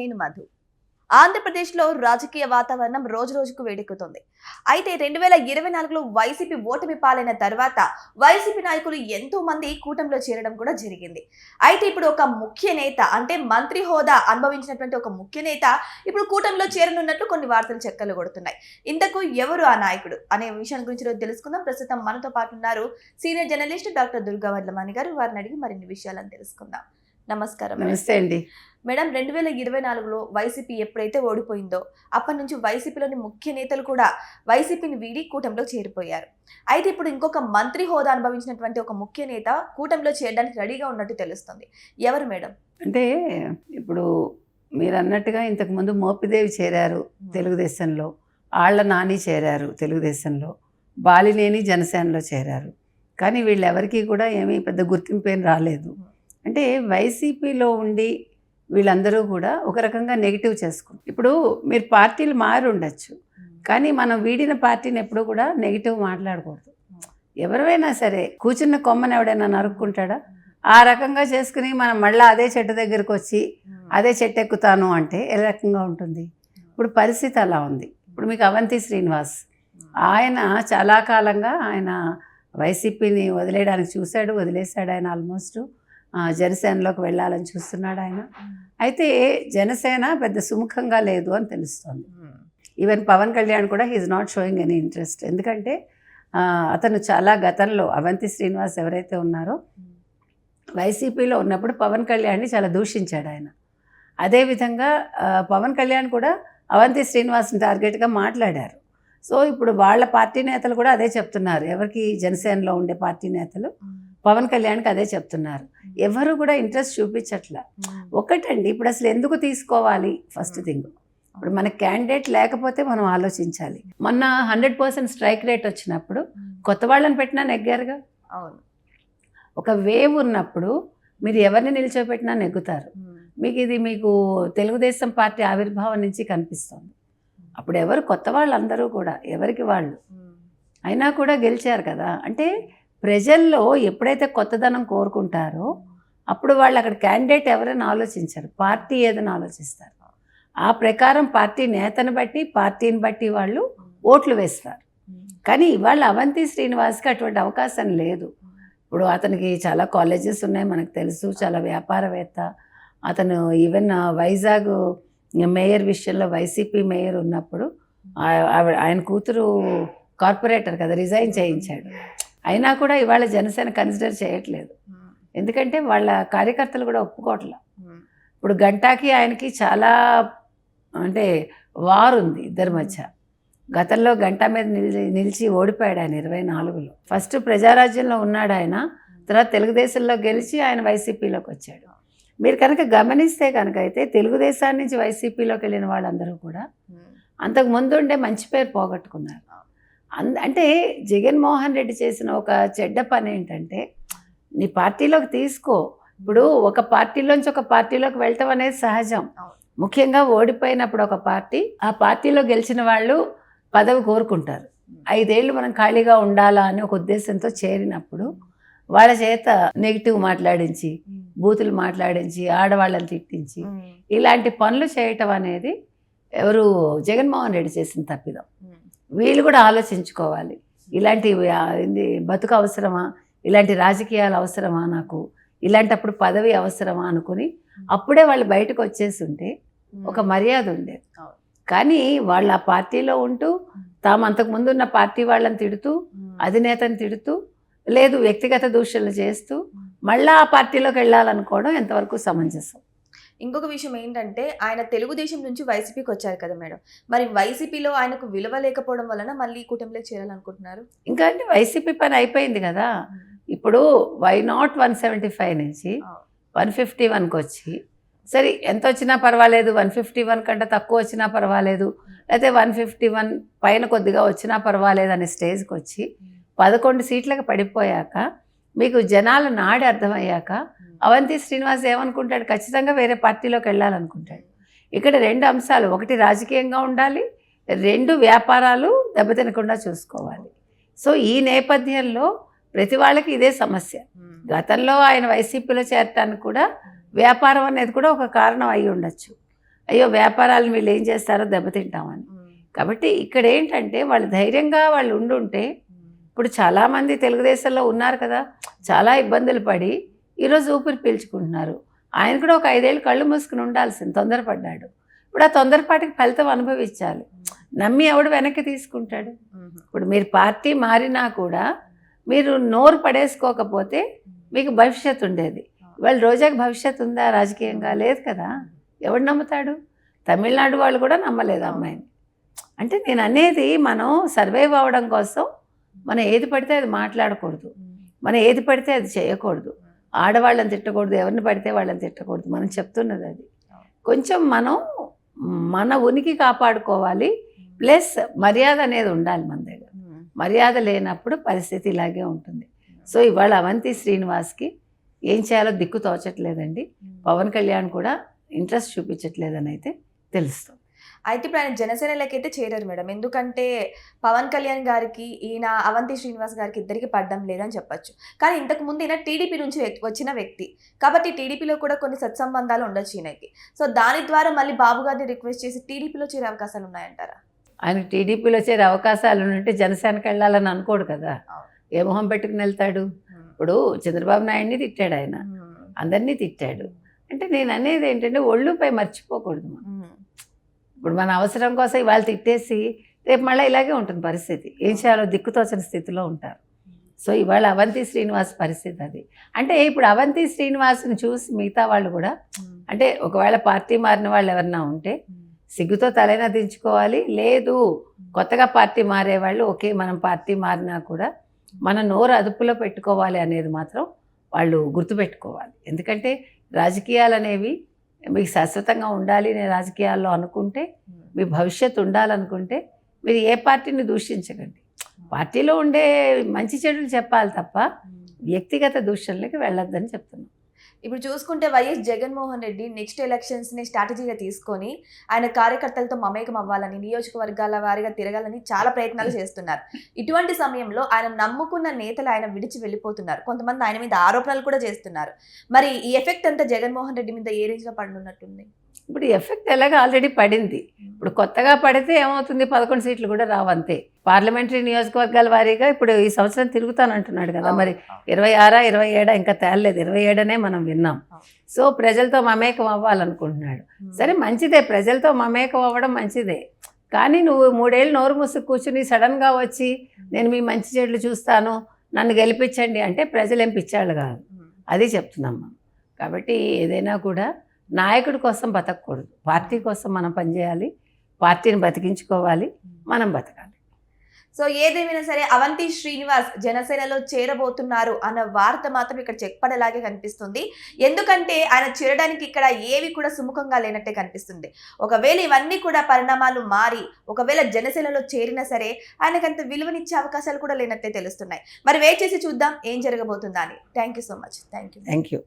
నేను మధు. ఆంధ్రప్రదేశ్లో రాజకీయ వాతావరణం రోజు రోజుకు వేడెక్కుతుంది. అయితే రెండు వేల ఇరవై నాలుగులో వైసీపీ ఓటమి పాలైన తర్వాత వైసీపీ నాయకులు ఎంతో మంది కూటమిలో చేరడం కూడా జరిగింది. అయితే ఇప్పుడు ఒక ముఖ్య నేత అంటే మంత్రి హోదా అనుభవించినటువంటి ఒక ముఖ్య నేత ఇప్పుడు కూటమిలో చేరనున్నట్లు కొన్ని వార్తలు చెక్కలు కొడుతున్నాయి. ఇంతకు ఎవరు ఆ నాయకుడు అనే విషయం గురించి రోజు తెలుసుకుందాం. ప్రస్తుతం మనతో పాటు ఉన్నారు senior journalist doctor Durga Varlamani garu. వారిని అడిగి మరిన్ని విషయాలను తెలుసుకుందాం. నమస్కారం నమస్తే అండి. మేడం రెండు వేల ఇరవై నాలుగులో వైసీపీ ఎప్పుడైతే ఓడిపోయిందో అప్పటి నుంచి వైసీపీలోని ముఖ్య నేతలు కూడా వైసీపీని వీడి కూటమిలో చేరిపోయారు. అయితే ఇప్పుడు ఇంకొక మంత్రి హోదా అనుభవించినటువంటి ఒక ముఖ్య నేత కూటమిలో చేరడానికి రెడీగా ఉన్నట్టు తెలుస్తుంది. ఎవరు మేడం? అంటే ఇప్పుడు మీరు అన్నట్టుగా ఇంతకుముందు మోపిదేవి చేరారు తెలుగుదేశంలో ఆళ్ళ నాని చేరారు తెలుగుదేశంలో బాలినేని జనసేనలో చేరారు. కానీ వీళ్ళెవరికీ కూడా ఏమీ పెద్ద గుర్తింపు ఏం రాలేదు. అంటే వైసీపీలో ఉండి వీళ్ళందరూ కూడా ఒక రకంగా నెగిటివ్ చేసుకుంటారు. ఇప్పుడు మీరు పార్టీలు మారి ఉండొచ్చు కానీ మనం వీడిన పార్టీని ఎప్పుడూ కూడా నెగిటివ్ మాట్లాడకూడదు. ఎవరైనా సరే కూర్చున్న కొమ్మని ఎవడైనా నరుక్కుంటాడా? ఆ రకంగా చేసుకుని మనం మళ్ళీ అదే చెట్టు దగ్గరికి వచ్చి అదే చెట్టు ఎక్కుతాను అంటే ఏ రకంగా ఉంటుంది? ఇప్పుడు పరిస్థితి అలా ఉంది. ఇప్పుడు మీకు అవంతి శ్రీనివాస్ ఆయన చాలా కాలంగా ఆయన వైసీపీని వదిలేయడానికి చూశాడు వదిలేశాడు ఆయన ఆల్మోస్ట్ జనసేనలోకి వెళ్ళాలని చూస్తున్నాడు ఆయన. అయితే జనసేన పెద్ద సుముఖంగా లేదు అని తెలుస్తోంది. ఈవెన్ పవన్ కళ్యాణ్ కూడా he's not showing any interest ఎందుకంటే అతను చాలా గతంలో అవంతి శ్రీనివాస్ ఎవరైతే ఉన్నారో వైసీపీలో ఉన్నప్పుడు పవన్ కళ్యాణ్ని చాలా దూషించాడు ఆయన. అదేవిధంగా పవన్ కళ్యాణ్ కూడా అవంతి శ్రీనివాస్ని టార్గెట్గా మాట్లాడారు. సో ఇప్పుడు వాళ్ళ పార్టీ నేతలు కూడా అదే చెప్తున్నారు. ఎవరికి జనసేనలో ఉండే పార్టీ నేతలు? పవన్ కళ్యాణ్కి అదే చెప్తున్నారు. ఎవరు కూడా ఇంట్రెస్ట్ చూపించట్లా. ఒకటండి ఇప్పుడు అసలు ఎందుకు తీసుకోవాలి? First thing. ఇప్పుడు మన క్యాండిడేట్ లేకపోతే మనం ఆలోచించాలి. మొన్న హండ్రెడ్ పర్సెంట్ స్ట్రైక్ రేట్ వచ్చినప్పుడు కొత్త వాళ్ళని పెట్టినా నెగ్గారుగా? అవును. ఒక వేవ్ ఉన్నప్పుడు మీరు ఎవరిని నిల్చోబెట్టినా నెగ్గుతారు. మీకు ఇది మీకు తెలుగుదేశం పార్టీ ఆవిర్భావం నుంచి కనిపిస్తుంది. అప్పుడు ఎవరు కొత్త వాళ్ళందరూ కూడా ఎవరికి వాళ్ళు? అయినా కూడా గెలిచారు కదా. అంటే ప్రజల్లో ఎప్పుడైతే కొత్తదనం కోరుకుంటారో అప్పుడు వాళ్ళు అక్కడ క్యాండిడేట్ ఎవరైనా ఆలోచించారు. పార్టీ ఏదని ఆలోచిస్తారు. ఆ ప్రకారం పార్టీ నేతను బట్టి పార్టీని బట్టి వాళ్ళు ఓట్లు వేస్తారు. కానీ ఇవాళ అవంతి శ్రీనివాస్కి అటువంటి అవకాశం లేదు. ఇప్పుడు అతనికి చాలా కాలేజెస్ ఉన్నాయి మనకు తెలుసు చాలా వ్యాపారవేత్త. అతను ఈవెన్ వైజాగ్ మేయర్ విషయంలో వైసీపీ మేయర్ ఉన్నప్పుడు ఆయన కూతురు కార్పొరేటర్ కదా రిజైన్ చేయించాడు. అయినా కూడా ఇవాళ జనసేన కన్సిడర్ చేయట్లేదు. ఎందుకంటే వాళ్ళ కార్యకర్తలు కూడా ఒప్పుకోవట్లే. ఇప్పుడు గంటాకి ఆయనకి చాలా అంటే వార్ ఉంది ఇద్దరి మధ్య. గతంలో గంట మీద నిలిచి నిలిచి ఓడిపోయాడు ఆయన ఇరవై నాలుగులో. ఫస్ట్ ప్రజారాజ్యంలో ఉన్నాడు ఆయన తర్వాత తెలుగుదేశంలో గెలిచి ఆయన వైసీపీలోకి వచ్చాడు. మీరు కనుక గమనిస్తే కనుక అయితే తెలుగుదేశాన్ని నుంచి వైసీపీలోకి వెళ్ళిన వాళ్ళందరూ కూడా అంతకు ముందు ఉండే మంచి పేరు పోగొట్టుకున్నారు. అంద అంటే జగన్మోహన్ రెడ్డి చేసిన ఒక చెడ్డ పని ఏంటంటే నీ పార్టీలోకి తీసుకో. ఇప్పుడు ఒక పార్టీలోంచి ఒక పార్టీలోకి వెళ్ళటం అనేది సహజం. ముఖ్యంగా ఓడిపోయినప్పుడు ఒక పార్టీ ఆ పార్టీలో గెలిచిన వాళ్ళు పదవి కోరుకుంటారు. ఐదేళ్ళు మనం ఖాళీగా ఉండాలా అని ఒక ఉద్దేశంతో చేరినప్పుడు వాళ్ళ చేత నెగిటివ్ మాట్లాడించి బూతులు మాట్లాడించి ఆడవాళ్ళని తిట్టించి ఇలాంటి పనులు చేయటం అనేది ఎవరు జగన్మోహన్ రెడ్డి చేసిన తప్పిదం. వీళ్ళు కూడా ఆలోచించుకోవాలి. ఇలాంటి బతుకు అవసరమా? ఇలాంటి రాజకీయాలు అవసరమా నాకు? ఇలాంటప్పుడు పదవి అవసరమా అనుకుని అప్పుడే వాళ్ళు బయటకు వచ్చేసి ఉంటే ఒక మర్యాద ఉండేది. కానీ వాళ్ళు ఆ పార్టీలో ఉంటూ తాము అంతకుముందు ఉన్న పార్టీ వాళ్ళని తిడుతూ అధినేతని తిడుతూ లేదు వ్యక్తిగత దూషణలు చేస్తూ మళ్ళా ఆ పార్టీలోకి వెళ్ళాలనుకోవడం ఎంతవరకు సమంజసం? ఇంకొక విషయం ఏంటంటే ఆయన తెలుగుదేశం నుంచి వైసీపీకి వచ్చారు కదా మేడం. మరి వైసీపీలో ఆయనకు విలువ లేకపోవడం వలన మళ్ళీ కూటమిలోకి చేరాలనుకుంటున్నారు? ఇంకా అంటే వైసీపీ పని అయిపోయింది కదా. ఇప్పుడు why not one seventy five నుంచి. వన్ ఫిఫ్టీ వన్కి వచ్చి సరే ఎంత వచ్చినా పర్వాలేదు వన్ ఫిఫ్టీ వన్ కంటే తక్కువ వచ్చినా పర్వాలేదు లేకపోతే వన్ ఫిఫ్టీ వన్ పైన కొద్దిగా వచ్చినా పర్వాలేదు అనే స్టేజ్కి వచ్చి పదకొండు సీట్లకు పడిపోయాక మీకు జనాల నాడి అర్థమయ్యాక అవంతి శ్రీనివాస్ ఏమనుకుంటాడు? ఖచ్చితంగా వేరే పార్టీలోకి వెళ్ళాలనుకుంటాడు. ఇక్కడ రెండు అంశాలు ఒకటి రాజకీయంగా ఉండాలి రెండు వ్యాపారాలు దెబ్బతినకుండా చూసుకోవాలి. సో ఈ నేపథ్యంలో ప్రతి వాళ్ళకి ఇదే సమస్య. గతంలో ఆయన వైసీపీలో చేరటానికి కూడా వ్యాపారం అనేది కూడా ఒక కారణం అయి ఉండొచ్చు. అయ్యో వ్యాపారాలను వీళ్ళు ఏం చేస్తారో దెబ్బతింటామని. కాబట్టి ఇక్కడ ఏంటంటే వాళ్ళు ధైర్యంగా వాళ్ళు ఉండుంటే ఇప్పుడు చాలామంది తెలుగుదేశంలో ఉన్నారు కదా చాలా ఇబ్బందులు పడి ఈరోజు ఊపిరి పీల్చుకుంటున్నారు. ఆయన కూడా ఒక ఐదేళ్ళు కళ్ళు మూసుకుని ఉండాల్సింది తొందరపడ్డాడు. ఇప్పుడు ఆ తొందరపాటికి ఫలితం అనుభవించాలి. నమ్మి ఎవడు వెనక్కి తీసుకుంటాడు? ఇప్పుడు మీరు పార్టీ మారినా కూడా మీరు నోరు పడేసుకోకపోతే మీకు భవిష్యత్తు ఉండేది. ఇవాళ రోజాకి భవిష్యత్తు ఉందా? రాజకీయంగా లేదు కదా. ఎవడు నమ్ముతాడు? తమిళనాడు వాళ్ళు కూడా నమ్మలేదు అమ్మాయిని. అంటే నేను అనేది మనం సర్వైవ్ అవ్వడం కోసం మనం ఏది పడితే అది మాట్లాడకూడదు. మనం ఏది పడితే అది చేయకూడదు. ఆడవాళ్ళని తిట్టకూడదు ఎవరిని పడితే వాళ్ళని తిట్టకూడదు. మనం చెప్తున్నది అది. కొంచెం మనం మన ఉనికి కాపాడుకోవాలి. ప్లస్ మర్యాద అనేది ఉండాలి మన దగ్గర. మర్యాద లేనప్పుడు పరిస్థితి ఇలాగే ఉంటుంది. సో ఇవాళ అవంతి శ్రీనివాస్కి ఏం చేయాలో దిక్కు తోచట్లేదండి. పవన్ కళ్యాణ్ కూడా ఇంట్రెస్ట్ చూపించట్లేదని అయితే తెలుస్తుంది అయితే ఇప్పుడు ఆయన జనసేనలోకి అయితే చేరారు మేడం. ఎందుకంటే పవన్ కళ్యాణ్ గారికి ఈయన అవంతి శ్రీనివాస్ గారికి ఇద్దరికి పడ్డం లేదని చెప్పొచ్చు. కానీ ఇంతకు ముందు ఈయన టీడీపీ నుంచి వచ్చిన వ్యక్తి. కాబట్టి టీడీపీలో కూడా కొన్ని సత్సంబంధాలు ఉండొచ్చు ఈయనకి. సో దాని ద్వారా మళ్ళీ బాబు గారిని రిక్వెస్ట్ చేసి టీడీపీలో చేరే అవకాశాలు ఉన్నాయంటారా? ఆయనకు టీడీపీలో చేరే అవకాశాలు ఉంటే జనసేనకి వెళ్ళాలని అనుకోడు కదా. ఏ మొహం పెట్టుకుని వెళ్తాడు? ఇప్పుడు చంద్రబాబు నాయుడిని తిట్టాడు ఆయన. అందరినీ తిట్టాడు. అంటే నేను అనేది ఏంటంటే ఒళ్ళుపై మర్చిపోకూడదు ఇప్పుడు మన అవసరం కోసం ఇవాళ తిట్టేసి రేపు మళ్ళీ ఇలాగే ఉంటుంది పరిస్థితి. ఏం చేయాలో దిక్కుతోచని స్థితిలో ఉంటారు. సో ఇవాళ అవంతి శ్రీనివాస్ పరిస్థితి అది. అంటే ఇప్పుడు అవంతి శ్రీనివాస్ని చూసి మిగతా వాళ్ళు కూడా అంటే ఒకవేళ పార్టీ మారిన వాళ్ళు ఎవరన్నా ఉంటే సిగ్గుతో తలైనా దించుకోవాలి లేదు కొత్తగా పార్టీ మారే వాళ్ళు ఓకే మనం పార్టీ మారినా కూడా మన నోరు అదుపులో పెట్టుకోవాలి అనేది మాత్రం వాళ్ళు గుర్తుపెట్టుకోవాలి. ఎందుకంటే రాజకీయాలు అనేవి మీకు శాశ్వతంగా ఉండాలి అనే రాజకీయాల్లో అనుకుంటే మీ భవిష్యత్తు ఉండాలనుకుంటే మీరు ఏ పార్టీని దూషించకండి. పార్టీలో ఉండే మంచి చెడులు చెప్పాలి తప్ప వ్యక్తిగత దూషణలకి వెళ్ళొద్దని చెప్తున్నాను ఇప్పుడు చూసుకుంటే వైఎస్ జగన్మోహన్ రెడ్డి నెక్స్ట్ ఎలక్షన్స్ని స్ట్రాటజీగా తీసుకొని ఆయన కార్యకర్తలతో మమేకం అవ్వాలని నియోజకవర్గాల వారిగా తిరగాలని చాలా ప్రయత్నాలు చేస్తున్నారు. ఇటువంటి సమయంలో ఆయన నమ్ముకున్న నేతలు ఆయన విడిచి వెళ్ళిపోతున్నారు. కొంతమంది ఆయన మీద ఆరోపణలు కూడా చేస్తున్నారు. మరి ఈ ఎఫెక్ట్ అంతా జగన్మోహన్ రెడ్డి మీద ఏ రేంజ్లో పడుతున్నట్టుంది? ఇప్పుడు ఎఫెక్ట్ ఎలాగ ఆల్రెడీ పడింది. ఇప్పుడు కొత్తగా పడితే ఏమవుతుంది? పదకొండు సీట్లు కూడా రావంతే పార్లమెంటరీ నియోజకవర్గాల వారీగా ఇప్పుడు ఈ సంవత్సరం తిరుగుతానంటున్నాడు కదా. మరి ఇరవై ఆరా ఇరవై ఏడా ఇంకా తేలలేదు. ఇరవై ఏడనే మనం విన్నాం. సో ప్రజలతో మమేకం అవ్వాలనుకుంటున్నాడు. సరే మంచిదే. ప్రజలతో మమేకం అవ్వడం మంచిదే. కానీ నువ్వు మూడేళ్ళు నోరు మూసుకు కూర్చుని సడన్గా వచ్చి నేను మీ మంచి చెడులు చూస్తాను. నన్ను గెలిపించండి. అంటే ప్రజలు ఏం పిచ్చాళ్ళు కాదు. అది చెప్తున్నాం మనం. కాబట్టి ఏదైనా కూడా నాయకుడి కోసం బతకూడదు పార్టీ కోసం మనం పనిచేయాలి. పార్టీని బతికించుకోవాలి. మనం బతకాలి. సో ఏదేమైనా సరే అవంతి శ్రీనివాస్ జనసేనలో చేరబోతున్నారు అన్న వార్త మాత్రం ఇక్కడ చెక్పడేలాగే కనిపిస్తుంది. ఎందుకంటే ఆయన చేరడానికి ఇక్కడ ఏవి కూడా సుముఖంగా లేనట్టే కనిపిస్తుంది. ఒకవేళ ఇవన్నీ కూడా పరిణామాలు మారి ఒకవేళ జనసేనలో చేరినా సరే ఆయనకంత విలువనిచ్చే అవకాశాలు కూడా లేనట్టే తెలుస్తున్నాయి. మరి వెయిట్ చేసి చూద్దాం ఏం జరగబోతుందా అని thank you so much thank you thank you